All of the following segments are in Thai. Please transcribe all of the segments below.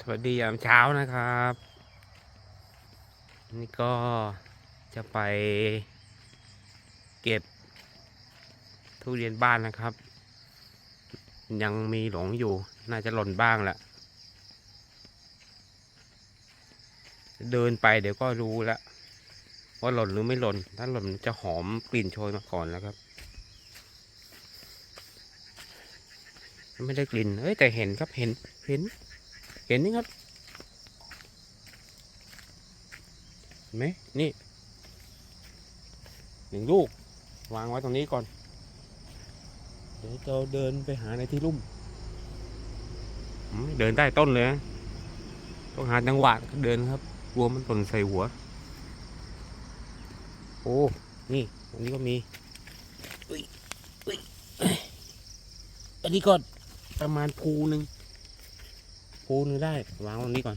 สวัสดียามเช้านะครับ นี่ก็จะไปเก็บทุเรียนบ้านนะครับ ยังมีหลงอยู่น่าจะหล่นบ้างแหละเดินไปเดี๋ยวก็รู้แล้วว่าหล่นหรือไม่หล่น ถ้าหล่นมันจะหอมกลิ่นโชยมาก่อนแล้วครับไม่ได้กลิ่น เอ้ยแต่เห็นครับเห็น เห็น เห็นนี่ครับเห็นไหมนี่หนึ่งลูก วางไว้ตรงนี้ก่อน เดี๋ยวเราเดินไปหาในที่ลุ่ม เดินใต้ต้นเลยนะต้องหาจังหวะเดินครับกลัวมันตนใส่หัว โอ้ นี่อันนี้ก็มีอันนี้ก็ประมาณภูหนึ่ง ภูนึงได้ วางตรงนี้ก่อน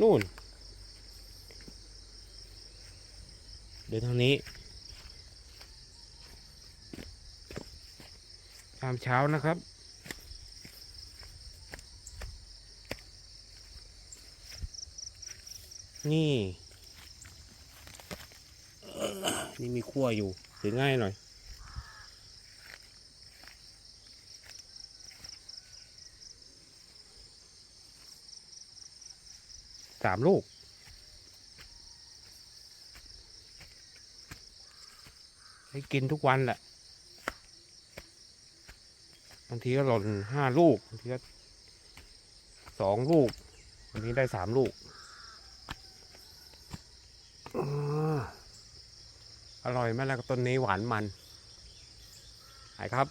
นู่น เดี๋ยวทางนี้ตามเช้านะครับนี่ นี่มีขั้วอยู่ถือง่ายหน่อย สามลูก ให้กินทุกวันแหละ บางทีก็หล่นห้าลูก บางทีก็สองลูก วันนี้ได้สามลูก อร่อยมากแล้วต้นนี้หวานมัน ไหนครับ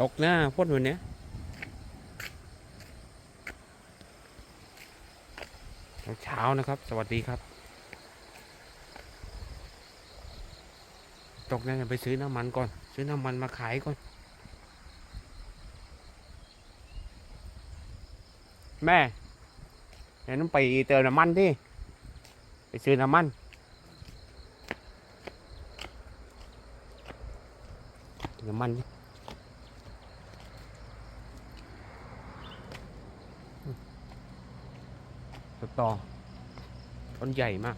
ตกหน้าพ่นวันเนี้ยเช้านะครับ สวัสดีครับ ตกเนี่ยไปซื้อน้ำมันก่อน ซื้อน้ำมันมาขายก่อน แม่เดี๋ยวน้ำไปเติมน้ำมันดิไปซื้อน้ำมันน้ำมัน สตอต้นใหญ่มาก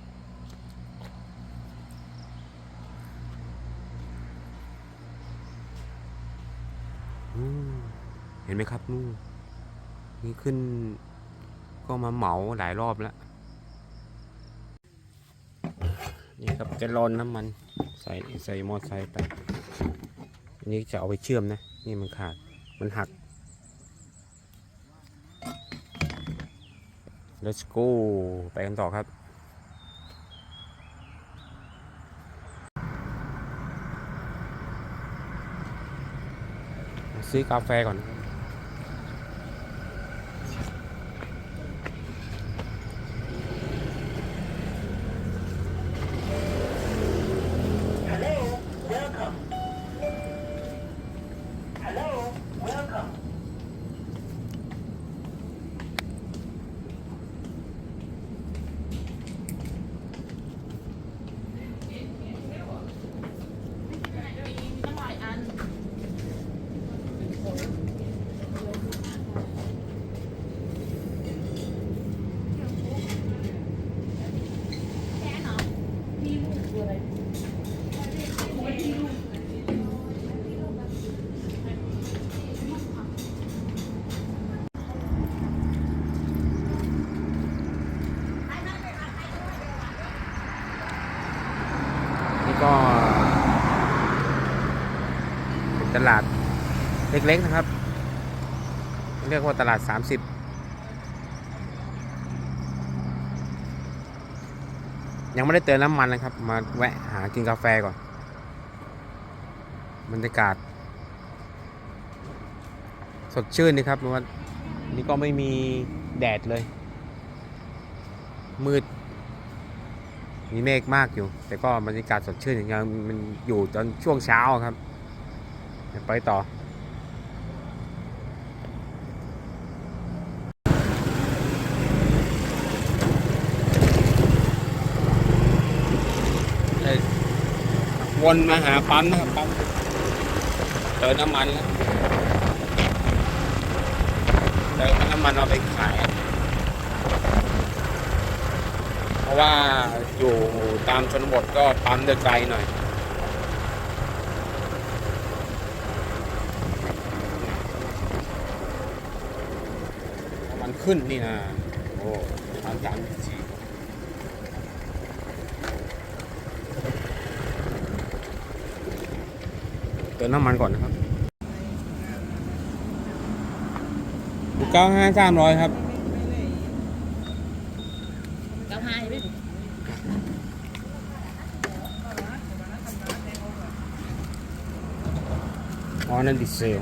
เห็นไหมครับนู่นนี่ขึ้นก็มาเหมาหลายรอบแล้ว นี่ครับจะรอนน้ำมันใส่ใส่มอไซค์ไป อันนี้จะเอาไปเชื่อมนะ นี่มันขาด มันหัก let's go ไปกันต่อครับ ซื้อกาแฟก่อน เล็กๆนะครับ เรียกว่าตลาด 30ยังไม่ได้เติมน้ำมันนะครับ มาแวะหากินกาแฟก่อน บรรยากาศ สดชื่นดีครับเพราะว่านี่ก็ไม่มีแดดเลย มืด มีเมฆมากอยู่ แต่ก็บรรยากาศสดชื่นอยังเงี้ยมันอยู่ตอนช่วงเช้าครับ ไปต่อ วนมาหาปั๊มนะครับปั๊มเติมน้ำมันแล้วเติมน้ำมันเอาไปขาย เพราะว่าอยู่ตามชนบทก็ปั๊มเดินไกลหน่อยมันขึ้นนี่นะโอ้สามสามสี่ เติมน้ำมันก่อนนะครับเก้าห้าสามร้อยครับเก้าห้าใช่ไหมอ๋อนั่นดิเซล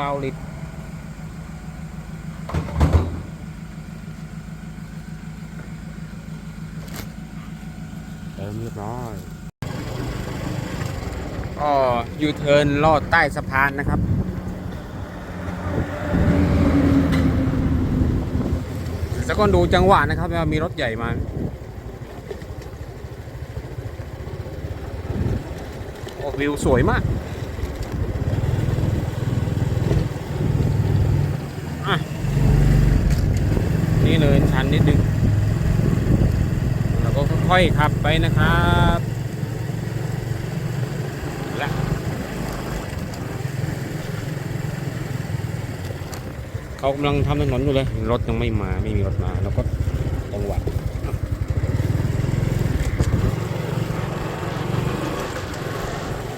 9 ลิตร เติมเรียบร้อยก็ยูเทินลอดใต้สะพานนะครับแล้วก็ดูจังหวะนะครับว่ามีรถใหญ่มาโอ้วิวสวยมาก อะ นี่เนินชันนิดนึงเราก็ค่อยๆขับไปนะครับและเขากำลังทำถนนอยู่เลย รถยังไม่มาไม่มีรถมาแล้วก็จังหวะ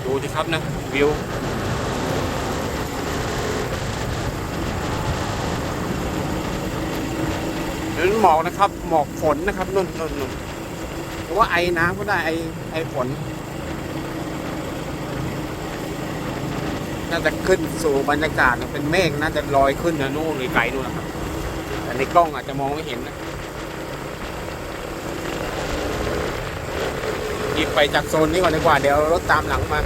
ดูสิครับนะ วิว นั่นหมอกนะครับ หมอกฝนนะครับนุ่นนุ่นนุ่นหรือว่าไอ้น้ำก็ได้ไอไอฝนน่าจะขึ้นสู่บรรยากาศเป็นเมฆน่าจะลอยขึ้นนะนู่นไกลนู่นนะครับแต่ในกล้องอาจจะมองไม่เห็นนะหยิบไปจากโซนนี้ก่อนดีกว่าเดี๋ยวรถตามหลังมา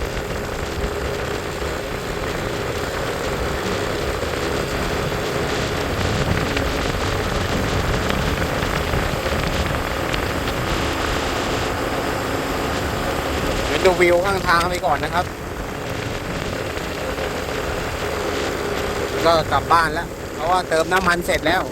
ดูวิวข้างทางไปก่อนนะครับ ก็กลับบ้านแล้ว เพราะว่าเติมน้ำมันเสร็จแล้ว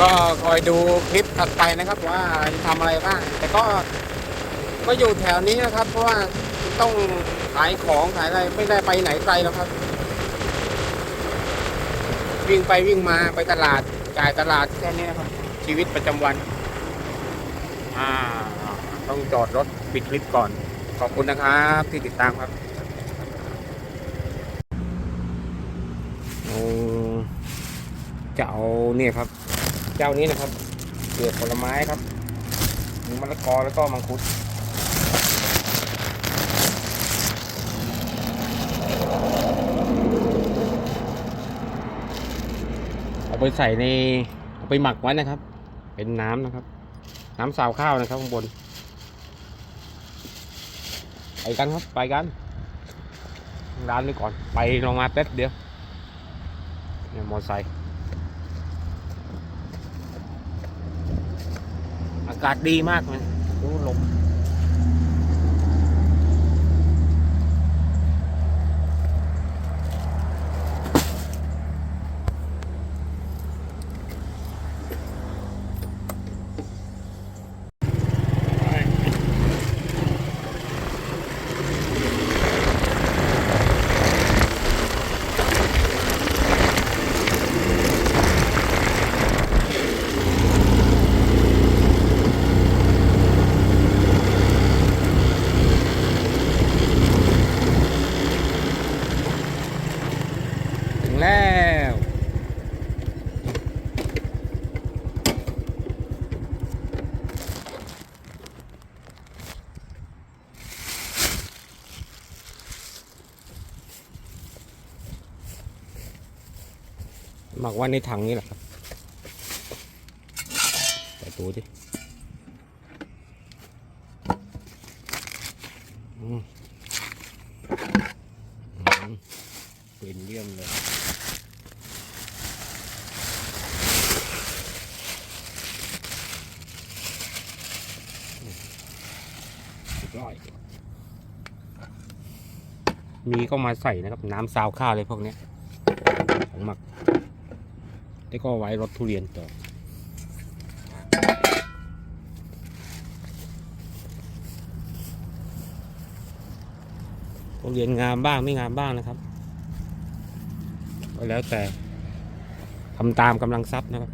ก็คอยดูคลิปถัดไปนะครับว่าทำอะไรบ้าง แต่ก็ก็อยู่แถวนี้นะครับ เพราะว่า ต้องขายของขายอะไรไม่ได้ไปไหนไกลแล้วครับ วิ่งไปวิ่งมาไปตลาดจ่ายตลาดแค่นี้นะครับ ชีวิตประจำวัน อ่า ต้องจอดรถปิดคลิปก่อน ขอบคุณนะครับที่ติดตามครับเจะเอาเนี่ยครับ เจ้านี้นะครับเกลือผลไม้ครับมีมะละกอแล้วก็มังคุด ไปใส่ในไปหมักไว้นะครับ เป็นน้ำนะครับ น้ำสาวข้าวนะครับข้างบนไปกันครับไปกัน ร้านไปก่อนไปลงมาแป๊บเดียวเนี่ยมอไซค์อากาศดีมากเลยรู้ลม หมักไว้ในถังนี่แหละครับใส่ตัวดิเป็นเยี่ยมเลยร้อยมีก็มาใส่นะครับ น้ำซาวข้าวเลยพวกนี้ของหมัก แล้วก็ไว้รถทุเรียนต่อ ทุเรียนงามบ้างไม่งามบ้างนะครับ ก็แล้วแต่ทำตามกำลังทรัพย์นะครับ